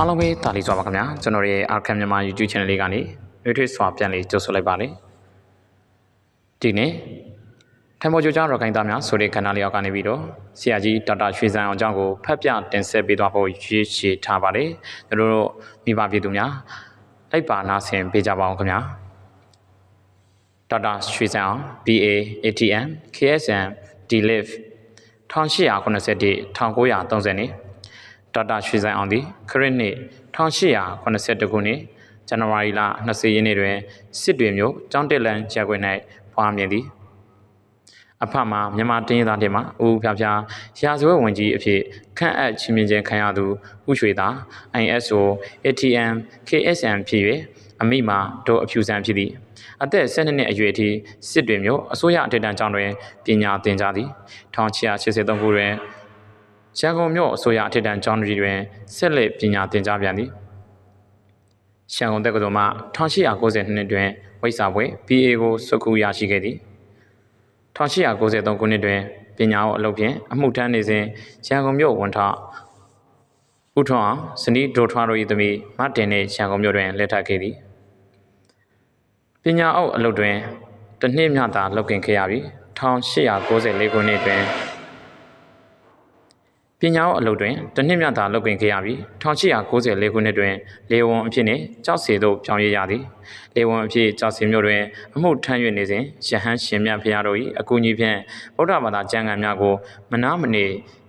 အားလုံးပဲတာလီစွာပါခင်ဗျာကျွန်တော်ရဲ့ Arkham မြန်မာ YouTube Channel လေးကနေရွေးထွေးစွာပြန်လေးကြိုဆိုလိုက်ပါလေဒီနေ့ထိုင်ပေါ်ကြကြရော်ကိုင်းသားများဆိုတဲ့ခန္ဓာလေးအောက်ကနေပြီးတော့ဆရာကြီးဒေါက်တာရွှေစံအောင်ကျောင်းကိုဖတ်ပြတင်ဆက်ပေးသွားဖို့ရွေးချယ်ထားပါတယ်ကျွန်တော်တို့မိဘပြည်သူများလိုက်ပါနာဆင်ပေးကြပါအောင်ခင်ဗျာဒေါက်တာရွှေစံအောင် BA ATM KSM DLIF 1891 1930နှစ် ဒေါက်တာရွှေစံအောင်သည်ခရစ်နှစ်1882ခုနှစ်ဇန်နဝါရီလ20ရက်နေ့တွင်စစ်တွေမြို့ကျောင်းတက်လန်ရပ်ကွက်၌ဖွားမြင်သည်အဖမှမြန်မာတင်းရသားတင်မှဦးဖျားဖျားရာဇဝတ်ဝင်ကြီးအဖြစ်ခန့်အပ်ချင်းမြင်ခြင်းခံရသူဥရွှေသာ ISO ATM KSM ဖြစ်၍အမိမှာဒို့အဖြူဆန်ဖြစ်သည်အသက်12နှစ်အရွယ်ထိစစ်တွေမျိုးအစိုးရအထက်တန်းကျောင်းတွင်ပညာသင်ကြားသည်1983ခုတွင် ရန်ကုန်မြို့အစိုးရအထက်တန်းကျောင်းတွင်ဆက်လက်ပညာသင်ကြားပြန်သည်ရန်ကုန်တက္ကသိုလ်မှ1892နှစ်တွင်ဝိစာဘွဲ BA ကိုစွတ်ကူရရှိခဲ့သည်1893ခုနှစ်တွင်ပညာကိုအလုပ်ဖြင့်အမှုထမ်းနေစဉ်ရန်ကုန်မြို့ဝန်ထဥထွန်းအောင်ဇနီးဒိုထွားတို့၏သမီးမတင်နှင့်ရန်ကုန်မြို့တွင်လက်ထပ်ခဲ့သည်ပညာအုပ်အလုပ်တွင်တစ်နှစ်မျှသာလုပ်ကင်ခဲ့ရပြီး1894ခုနှစ်တွင် ပညာအုပ်အလုပ်တွင်တစ်နှစ်မျှသာလုပ်ကင်ခဲ့ရပြီး1894ခုနှစ်တွင်လေဝံအဖြစ်နှင့်ကြောက်စီသို့ပြောင်းရရသည်လေဝံအဖြစ်ကြောက်စီမြို့တွင်အမှုထမ်း၍နေစဉ်ရဟန်းရှင်မြတ်ဖရာတို့၏အကူအညီဖြင့်ဗုဒ္ဓဘာသာကျမ်းဂန်များကိုမနာမနေ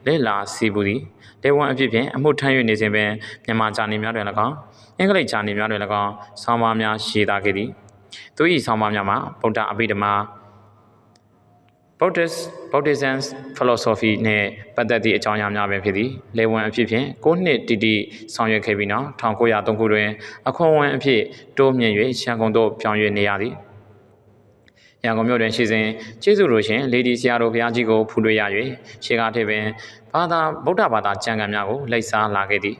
လေ့လာစီပူသည်လေဝံအဖြစ်ဖြင့်အမှုထမ်း၍နေစဉ်ပင်မြန်မာဂျာနေများတွင်၎င်းအင်္ဂလိပ်ဂျာနေများတွင်၎င်းဆောင်းပါးများရေးသားခဲ့သည်သူ၏ဆောင်းပါးများမှာဗုဒ္ဓအဘိဓမ္မာ Buddhist Buddhism philosophy နဲ့ပတ်သက်သည့်အကြောင်းအရာများပဲဖြစ်သည်လေဝန်အဖြစ်ဖြင့်9နှစ်တိတိဆောင်ရွက်ခဲ့ပြီးနောက်1903ခုတွင်အခွန်ဝန်အဖြစ်တိုးမြင့်၍ရန်ကုန်သို့ပြောင်းရွှေ့နေရသည်ရန်ကုန်မြို့တွင်ရှိစဉ်ကျေးဇူးတော်ရှင်လေဒီဆရာတော်ဘုရားကြီးကိုဖူးလွှဲရ၍ရှေးကားထည့်ပင်ဘာသာဗုဒ္ဓဘာသာကျမ်းဂန်များကိုလိုက်စားလာခဲ့သည်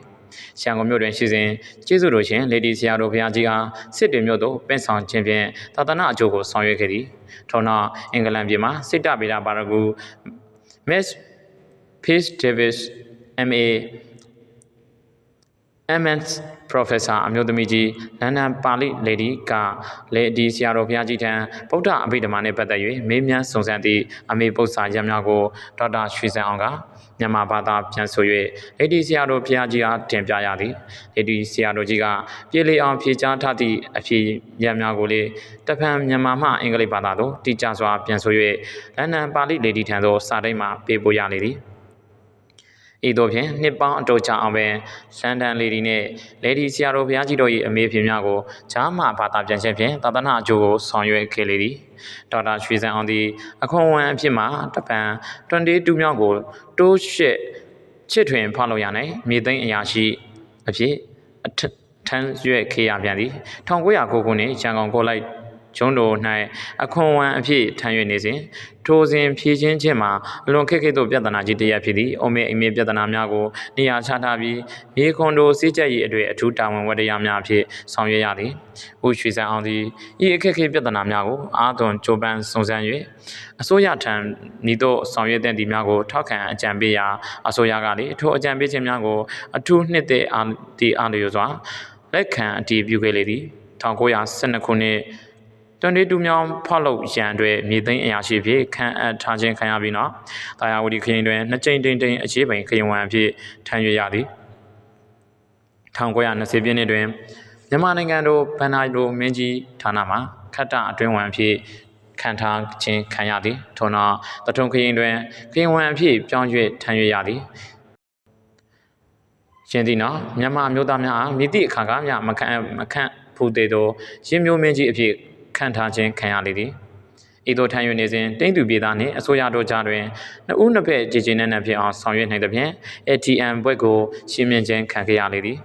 ရန်ကုန်မြို့တွင်ရှိစဉ်ကျေးဇူးတော်ရှင်လေဒီဆရာတော်ဘုရားကြီးအားစစ်တွေမြို့သို့ပင့်ဆောင်ခြင်းဖြင့်သာသနာအကျိုးကိုဆောင်ရွက်ခဲ့သည်ထို့နောက်အင်္ဂလန်ပြည်မှာစစ်တပ်ဗေဒပါရဂူ Miss Peace Davis MA MS Professor အမျိုးသမီးကြီးလန်ဒန်ပါဠိလေဒီကလေဒီဆရာတော်ဘုရားကြီးထံဗုဒ္ဓအဘိဓမ္မာနှင့်ပတ်သက်၍မေးမြန်းစုံစမ်းသည့်အမေပု္ပ္ပစာရများကိုဒေါက်တာရွှေစံအောင်ကမြန်မာဘာသာပြန်ဆို၍လေဒီဆရာတော်ဘုရားကြီးအားတင်ပြရသည်လေဒီဆရာတော်ကြီးကပြေလည်အောင်ဖြေကြားထားသည့်အဖြေရများကိုလေတဖန်မြန်မာမှအင်္ဂလိပ်ဘာသာသို့တိကျစွာပြန်ဆို၍လန်ဒန်ပါဠိလေဒီထံသို့စာတိတ်မှပေးပို့ရလေသည် ဤသို့ဖြင့်နှစ်ပေါင်းအတော်ကြာအောင်ပင်လန်ဒန်လေဒီနှင့်လေဒီဆရာတော်ဘုရားကြီးတို့၏အမေဖြေများကိုဂျာမဘာသာပြန်ခြင်းဖြင့်သာသနာအကျိုးကိုဆောင်ရွက်ခဲ့လေသည်ဒေါက်တာရွှေစံအောင်သည်အခွန်ဝန်အဖြစ်မှတပံ22မြောက်ကိုတိုးရှစ်ချစ်ထွင်ဖောက်လို့ရနိုင်မြေသိမ်းအရာရှိအဖြစ်အထမ်းရွက်ခေရပြန်သည်1909ခုနှစ်ရန်ကုန်ကိုလိုက် ကျွန်းတော်၌အခွန်ဝန်အဖြစ်ထမ်းရွက်နေစဉ်ထိုစဉ်ဖြည့်ချင်းချင်းမှာအလွန်ခက်ခဲသောပြဿနာကြီးတစ်ရပ်ဖြစ်သည့်အုံမေအိမ်မေပြဿနာများကိုနေရာချထားပြီးမြေခွန်တို့စည်းကြပ်ရေးအတွေ့အထူးတာဝန်ဝတ္တရားများအဖြစ်ဆောင်ရွက်ရသည်။ဦးရွှေစံအောင်သည်ဤအခက်ခဲပြဿနာများကိုအာသွန်ကြိုးပမ်းစုံစမ်း၍အစိုးရထံဤသို့ဆောင်ရွက်တဲ့ဒီများကိုထောက်ခံအကြံပေးရာအစိုးရကလည်းထိုအကြံပေးခြင်းများကိုအထူးနှစ်သက်အားဒီအားလျော်စွာလက်ခံအတည်ပြုခဲ့လေသည်1912ခုနှစ် တွန်တေတူမြောင်ဖောက်လုပ်ရန်အတွက်မြေသိမ်းအရာရှိဖြစ်ခန့်အပ်ထားခြင်းခံရပြီးနောက်တာယာဝတီခရင်တွင်နှစ်ကြိမ်တိမ်တိမ်အခြေပိန်ခရင်ဝန်အဖြစ်ထမ်းရွက်ရသည်1920ပြည့်နှစ်တွင်မြန်မာနိုင်ငံတို့ဗန်နာရိုမင်းကြီးဌာနမှခတ္တအတွင်းဝန်အဖြစ်ခံထားခြင်းခံရသည်ထို့နောက်တထုံခရင်တွင်ခရင်ဝန်အဖြစ်ပြောင်းရွှေ့ထမ်းရွက်ရသည်ရှင်သည်နောက်မြန်မာမျိုးသားများအားမြစ်သည့်အခါကမျှမခန့်မခန့်ဖူးသေးသောရင်းမျိုးမင်းကြီးအဖြစ် ခန့်ထားခြင်းခံရလေသည်ဤသို့ထမ်းရွက်နေစဉ်တိမ့်သူပြည်သားနှင့်အစိုးရတို့ကြားတွင်နှစ်ဦးနှစ်ဖက်ကြည်ကြည်နက်နက်ဖြစ်အောင်ဆောင်ရွက်နိုင်သဖြင့် ATM ဘွဲ့ကိုရှင်းမြင်ခြင်းခံခဲ့ရလေသည်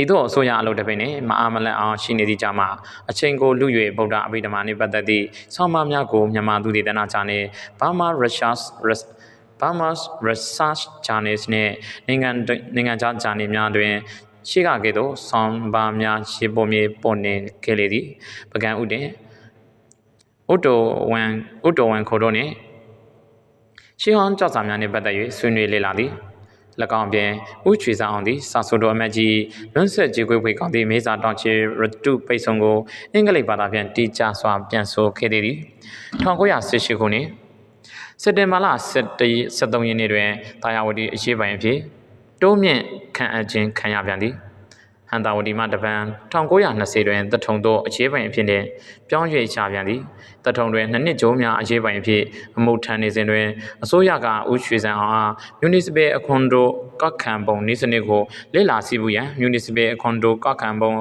ဤသို့အစိုးရအလုပ်တစ်ပိနှင့်မအားမလန့်အောင်ရှိနေသည့်ကြောင့်မှအချိန်ကိုလူ၍ဗုဒ္ဓအဘိဓမ္မာနှင့်ပတ်သက်သည့်ဆောင်းပါးများကိုမြန်မာသူဒေသနာကြားနှင့် Burma Research Burma's Research Journals နှင့်နိုင်ငံနိုင်ငံခြားဂျာနယ်များတွင် ရှိကကဲ့သို့ဆောင်းပါးများရေပေါ်မြေပေါ်နေခဲ့လေသည်ပကံဥတင်ဥတိုဝန်ဥတိုဝန်ခေါ်တော့နှင့်ရှေးဟောင်းကြောက်စာများနှင့်ပတ်သက်၍ဆွေးနွေးလေ့လာသည်၎င်းပြင်ဥချွေဆောင်အောင်သည်စာဆိုတော်အမတ်ကြီးလွန်းဆက်ကြေကွေးဖွေကောင်းသည့်မေစာတောင်ချေရတုပိတ်ဆုံကိုအင်္ဂလိပ်ဘာသာဖြင့်တီချစွာပြန်ဆိုခဲ့သည်1918ခုနှစ်စက်တင်ဘာလ17ရက်နေ့တွင်တာယာဝတီအရှိပိုင်းအဖြစ် တိုးမြင့်ခံအပ်ခြင်းခံရပြန်သည်ဟန်တာဝတီမှတပံ1920တွင်တထုံသို့အခြေပိုင်အဖြစ်နှင့်ပြောင်းရွှေ့ချပြန်သည်တထုံတွင်နှစ်နှစ်ကျိုးများအခြေပိုင်အဖြစ်အမှုထမ်းနေစဉ်တွင်အစိုးရကဦးရွှေစံအောင်အား municipal အခွန်တို့ကောက်ခံပုံနည်းစနစ်ကိုလေ့လာစီးပူးရန် municipal အခွန်တို့ကောက်ခံပုံ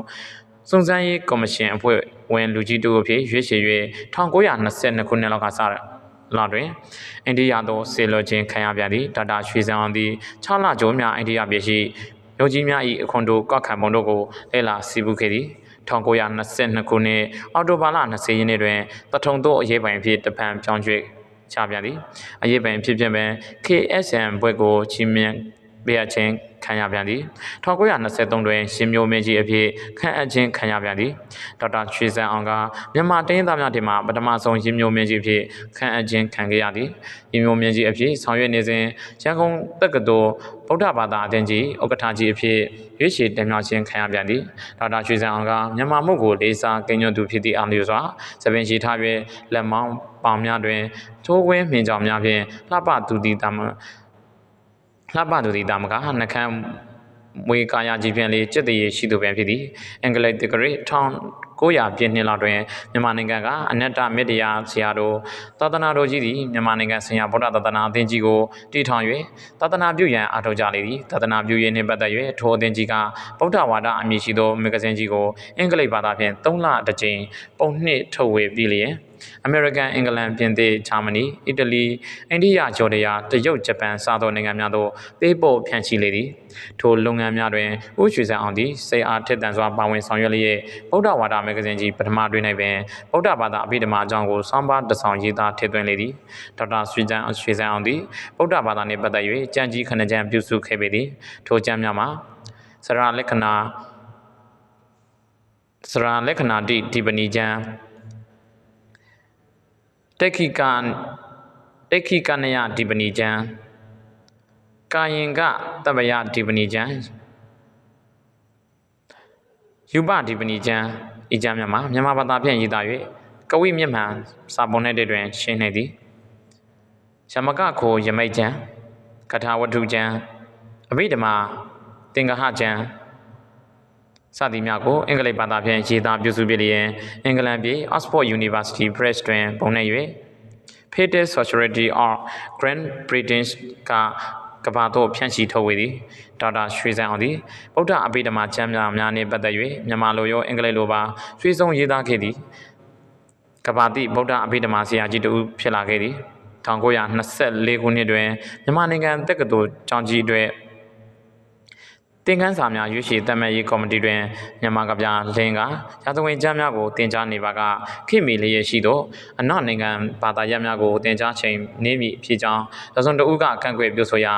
စုံစမ်းရေးကော်မရှင်အဖွဲ့ဝင်လူကြီးတို့အဖြစ်ရွေးချယ်၍1922ခုနှစ်လောက်ကစ လာတွင်အိန္ဒိယသို့ဆေလွန်ခြင်းခံရပြန်သည်ဒေါက်တာရွှေစံအောင်သည်6လကျော်များအိန္ဒိယပြည်ရှိမြို့ကြီးများ၏အခွန်တို့ကောက်ခံပုံတို့ကိုလေ့လာစီးပူးခဲ့သည်1922ခုနှစ်အောက်တိုဘာလ20ရက်နေ့တွင်တထုံသို့အရေးပိုင်ဖြစ်တပံပြောင်းရွှေ့ချပြန်သည်အရေးပိုင်ဖြစ်ဖြစ်ပင် KSM ဘွဲ့ကိုချီးမြှင့် ပေးအပ်ခြင်းခံရပြန်သည်1923တွင်ရှင်မျိုးမင်းကြီးအဖြစ်ခန့်အပ်ခြင်းခံရပြန်သည်ဒေါက်တာရွှေစံအောင်ကမြန်မာတိုင်းသားများထင်မှပထမဆုံးရှင်မျိုးမင်းကြီးအဖြစ်ခန့်အပ်ခြင်းခံခဲ့ရသည်ရှင်မျိုးမင်းကြီးအဖြစ်ဆောင်ရွက်နေစဉ်ရန်ကုန်တက္ကသိုလ်ဗုဒ္ဓဘာသာအသင်းကြီးဥက္ကဋ္ဌကြီးအဖြစ်ရွေးချယ်တင်မြှောက်ခြင်းခံရပြန်သည်ဒေါက်တာရွှေစံအောင်ကမြန်မာမှုကိုလေးစားကိန်းညွတ်သူဖြစ်သည့်အားလျော်စွာသပင်ရှိထား၍လက်မောင်းပေါင်များတွင်ထိုးဝင်းမြင်ကြောင်များဖြင့်လှပသူတည်တမ လှပသူသည်တာမကနှခမ်းမွေကာယကြီးပြန်လေจิตတရေရှိသူပြန်ဖြစ်သည်အင်္ဂလိပ်တက္ကရီ 1900ပြည့်နှစ်လောက်တွင်မြန်မာနိုင်ငံကအနတ္တမေတ္တရာဆရာတို့သာသနာတော်ကြီးသည်မြန်မာနိုင်ငံဆရာဗုဒ္ဓသာသနာအသင်းကြီးကိုတည်ထောင်၍သာသနာပြုရန်အားထုတ်ကြလေသည်သာသနာပြုရေးနှင့်ပတ်သက်၍ထိုအသင်းကြီးကဗုဒ္ဓဝါဒအမည်ရှိသောမဂ္ဂဇင်းကြီးကိုအင်္ဂလိပ်ဘာသာဖြင့်3လတစ်ကြိမ်ပုံနှစ်ထုတ်ဝေပြီးလျင်အမေရိကန်အင်္ဂလန်ပြင်သစ်ဂျာမနီအီတလီအိန္ဒိယဂျော်ဒီယာတရုတ်ဂျပန်စသောနိုင်ငံများသို့ပေးပို့ဖြန့်ချိလေသည်ထိုလုပ်ငန်းများတွင်ဦးရွှေစံအောင်သည်စိတ်အားထက်သန်စွာပါဝင်ဆောင်ရွက်လျက်ဗုဒ္ဓဝါဒမဂ္ဂဇင်းကြီးပထမတွင်၌ပင်ဗုဒ္ဓဘာသာအဘိဓမ္မာအကြောင်းကိုစောင်းပါတဆောင်ရေးသားထည့်သွင်းလေသည်ဒေါက်တာရွှေစံရွှေစံအောင်သည်ဗုဒ္ဓဘာသာနှင့်ပတ်သက်၍ကြံကြီးခဏကြံပြုစုခဲ့ပေသည်ထိုကြံများမှာစရလက္ခဏာစရလက္ခဏာတိဒီပဏီကျမ်းတက်ခိကတက်ခိကနယဒီပဏီကျမ်းကာယင်ကတပ္ပယဒီပဏီကျမ်းယူပဒီပဏီကျမ်း ဤကျမ်းများမှာမြန်မာဘာသာဖြင့်ရေးသား၍ကဝိမျက်မှန်စာပုံနဲ့တွင်ရှင်းနေသည်ယမကခိုယမိတ်ကျမ်းကထာဝတ္ထုကျမ်းအဘိဓမ္မာသင်္ကဟကျမ်းစသည်များကိုအင်္ဂလိပ်ဘာသာဖြင့်ရေးသားပြုစုပြလျင်အင်္ဂလန်ပြည် Oxford University Press တွင်ပုံနှိပ်၍ Patent Society of Great Britain က ကဘာသို့ဖြန့်ချီထုတ်ဝေသည်ဒေါက်တာရွှေစံအောင်သည်ဗုဒ္ဓအဘိဓမ္မာကျမ်းများများနှင့်ပတ်သက်၍မြန်မာလိုရောအင်္ဂလိပ်လိုပါရွှေစုံရေးသားခဲ့သည်ကဘာတိဗုဒ္ဓအဘိဓမ္မာဆရာကြီးတူဖြစ်လာခဲ့သည်1924ခုနှစ်တွင်မြန်မာနိုင်ငံတက္ကသိုလ်ကျောင်းကြီးအတွက် သင်ခန်းစာများရွေးချယ်တတ်မှတ်ရေးကော်မတီတွင်မြန်မာကဗျာလင်းကရာဇဝင်ကျမ်းများကိုတင် जा နေပါကခိမီလျက်ရှိသောအနောက်နိုင်ငံဘာသာရပ်များကိုတင် जा ချိန်နေမည်ဖြစ်ကြောင်းသဇွန်တဦးကကန့်ကွက်ပြောဆိုရာ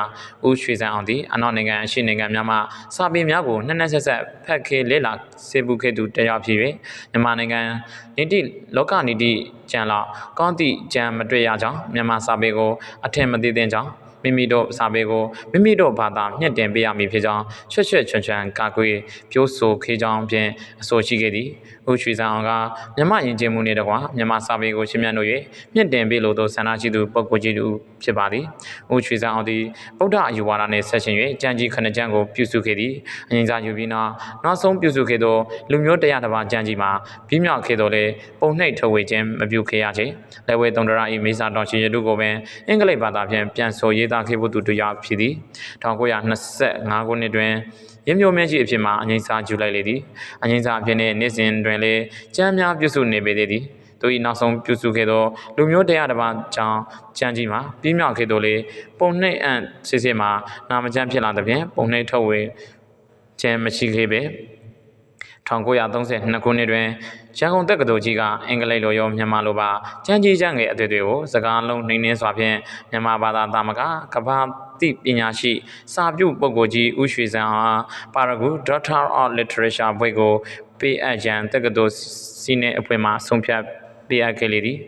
ဦးရွှေစံအောင်သည်အနောက်နိုင်ငံအရှိနိုင်ငံများမှစာပေများကိုနှစ်နှစ်ဆက်ဆက်ဖတ်ခေလေ့လာစေပူခဲ့သူတရားဖြစ်၍မြန်မာနိုင်ငံနိတိလောကနိတိကျမ်းလောက်ကောင်းသည့်ကျမ်းမတွေ့ရကြောင်းမြန်မာစာပေကိုအထင်မသေးသင့်ကြောင်း မိမိတို့စာပေကိုမိမိတို့ဘာသာမြင့်တင်ပေးရမည်ဖြစ်ကြောင်းချွတ်ချွတ်ချွန်ချွန်ကာကွယ်ပြောဆိုခေကြောင်းဖြင့်အဆိုရှိခဲ့သည်ဦးရွှေစံအောင်ကမြမယဉ်ကျေးမှုနှင့်တကွာမြမစာပေကိုရှင်းပြလို့၍မြင့်တင်ပေးလိုသောဆန္ဒရှိသူပုဂ္ဂိုလ်ကြီးတူဖြစ်ပါသည်ဦးရွှေစံအောင်သည်ဗုဒ္ဓအယူဝါဒနှင့်ဆက်ရှင်၍ကြံကြီးခဏကြံကိုပြုစုခဲ့သည်အရင်စားယူပြီးနောက်နောက်ဆုံးပြုစုခဲ့သောလူမျိုးတရားတစ်ပါးကြံကြီးမှာပြီးမြောက်ခဲ့သောလေပုံနှိပ်ထုတ်ဝေခြင်းမပြုခဲ့ရချေလက်ဝဲတုံတရာ၏မိစာတော်ရှင်ရတုကိုပင်အင်္ဂလိပ်ဘာသာဖြင့်ပြန်ဆိုရေးသားခဲ့ဖို့သူတရားဖြစ်သည်1925ခုနှစ်တွင်ရင်းမျိုးမြင့်ရှိအဖြစ်မှာအငိမ့်စာကျူလိုက်လေသည်အငိမ့်စာအဖြစ်နှင့်နေ့စဉ်တွင်လည်းကြမ်းများပြုစုနေပေသေးသည်သူ၏နောက်ဆုံးပြုစုခဲ့သောလူမျိုးတရားတစ်ပါးကြောင့်ကြမ်းကြီးမှာပြီးမြောက်ခဲ့သောလေပုံနှိပ်အံ့စစ်စစ်မှာနာမကျန်းဖြစ်လာသဖြင့်ပုံနှိပ်ထုတ်ဝေခြင်းမရှိခဲ့ပေ 1932ခုနှစ်တွင်ရန်ကုန်တက္ကသိုလ်ကြီးကအင်္ဂလိပ်လိုရောမြန်မာလိုပါကျန်းကြီးကျန်းငယ်အသွေးတွေကိုစကားလုံးနှိမ့်နှင်းစွာဖြင့်မြန်မာဘာသာတာမကကဘာတိပညာရှိစာပြုပုဂ္ဂိုလ်ကြီးဦးရွှေစံအားပါရဂူ Doctor of Literature ဘွဲ့ကိုပေးအပ်ရန်တက္ကသိုလ်စီနေအဖွဲ့မှဆုံးဖြတ်ပေးအပ်ခဲ့လေသည်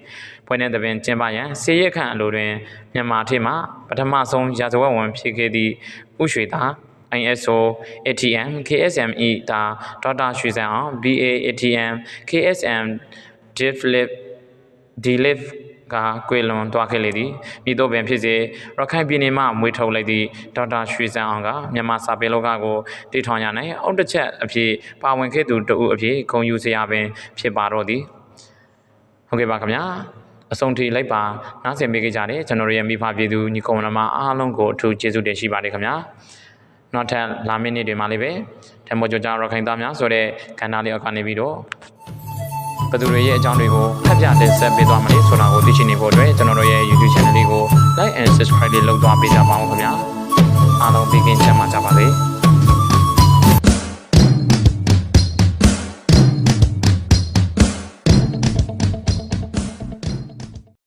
ပွဲနေသဘင်ကျင်းပရန်စေရက်ခန့်အလိုတွင်မြန်မာထေမှပထမဆုံးရာဇဝတ်ဝင်ဖြစ်ခဲ့သည့်ဥရွှေသာ ISO ATM KSME ဒါဒေါက်တာရွှေစံအောင် BA ATM KSM Divlip Dilip ကကွေလွန်တွားခဲ့လေသည်မိတို့ပင်ဖြစ်စေရခိုင်ပြည်နယ်မှမွေးထုတ်လိုက်သည့်ဒေါက်တာရွှေစံအောင်ကမြန်မာစာပေလောကကိုတည်ထောင်ရနိုင်အုတ်တစ်ချက်အဖြစ်ပါဝင်ခဲ့သူတဦးအဖြစ်ဂုဏ်ယူစရာပင်ဖြစ်ပါတော့သည်ဟုတ်ကဲ့ပါခင်ဗျာအဆုံးထိလိုက်ပါနားဆင်ပေးကြကြတယ်ကျွန်တော်တို့ရဲ့မိဖပြည်သူညီကောင်မမအားလုံးကိုအထူးကျေးဇူးတင်ရှိပါတယ်ခင်ဗျာ နောက်ထပ်လာမင်းနေ့တွေမှာလေးပဲဓမ္မကြကြရခိုင်သားများဆိုတဲ့ကဏ္ဍလေးအောက်ကနေပြီးတော့ဘယ်သူတွေရဲ့အကြောင်းတွေကိုဖတ်ပြတင်ဆက်ပေးသွားမလဲဆိုတာကိုသိရှိနေဖို့အတွက်ကျွန်တော်တို့ရဲ့ YouTube channel လေးကို like and subscribe လေးလုပ်သွားပေးကြပါဦးခင်ဗျာအားလုံးပြီးကင်းချမ်းသာကြပါစေ